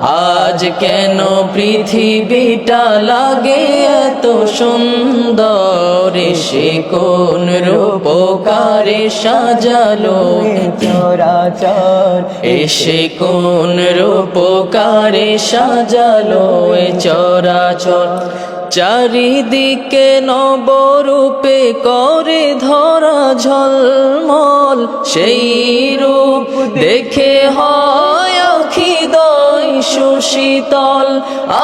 আজ কেন পৃথিবীটা লাগে এত সুন্দর? সে কোন রূপকারে সাজালো? চরাচর। এসে কোন রূপকারে সাজালো? এ চরাচর। চারিদিকে নবরূপে করে ধরা ঝলমল। সেই রূপ দেখে হয় সুশীতল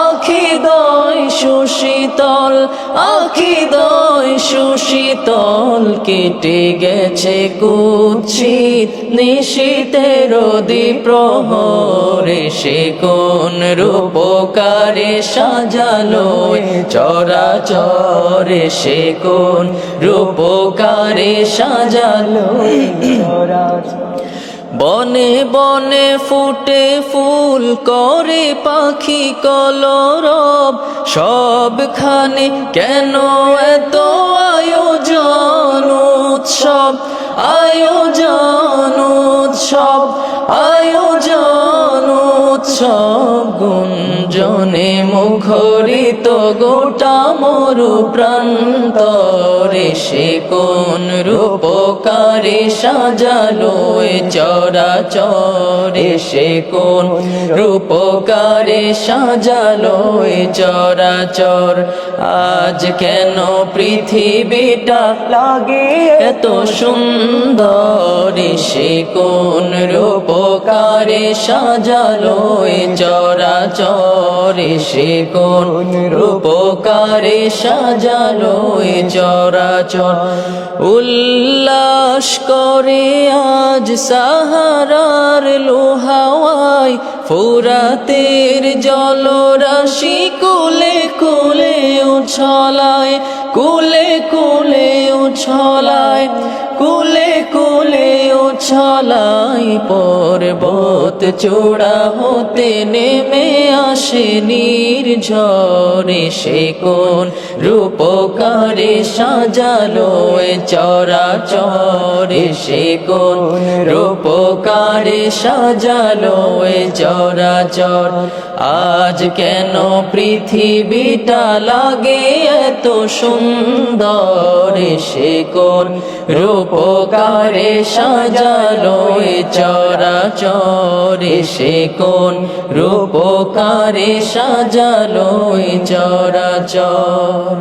আখি দয় সুশীতল, আখি দয় সুশীতল কেটে গেছে কুচ্ছিত নিশীতের প্রহরে সে কোন রূপকারে সাজালো চরাচরে সে কোন রূপকারে সাজালো চরাচর বনে বনে ফুটে ফুল করে পাখি কলরব। সবখানে কেন এত আয়োজন উৎসব আয়োজন? গুঞ্জনে মুখরিত গোটা মরু প্রান্তরে সে কোন রূপকারে সাজালো চরাচরে? সে কোন রূপকারে সাজালো চরাচর? আজ কেন পৃথিবীটা লাগে এত সুন্দর? সে কোন রূপকারে সাজালো এ চরাচরে সে কোন রূপকারে সাজালো এ চরাচর। উল্লাস করে আজ সাহারার লোহাওয়াই ফুরাতের জলরাশি কুলে কুলে উছলায়, কুলে কুলে উছলায় কুলে কুলে উছলাই পর্বত চূড়া হতে নেমে আসে নির্ঝরে সে কোন রূপকারে সাজালো চরাচরে সে কোন রূপকারে সাজালো চরাচর। আজ কেন পৃথিবীটা লাগে এত সুন্দর? সে কোন রূপকারে সাজালো চরাচরে সে কোন রূপকারে সাজালো এ চরাচর।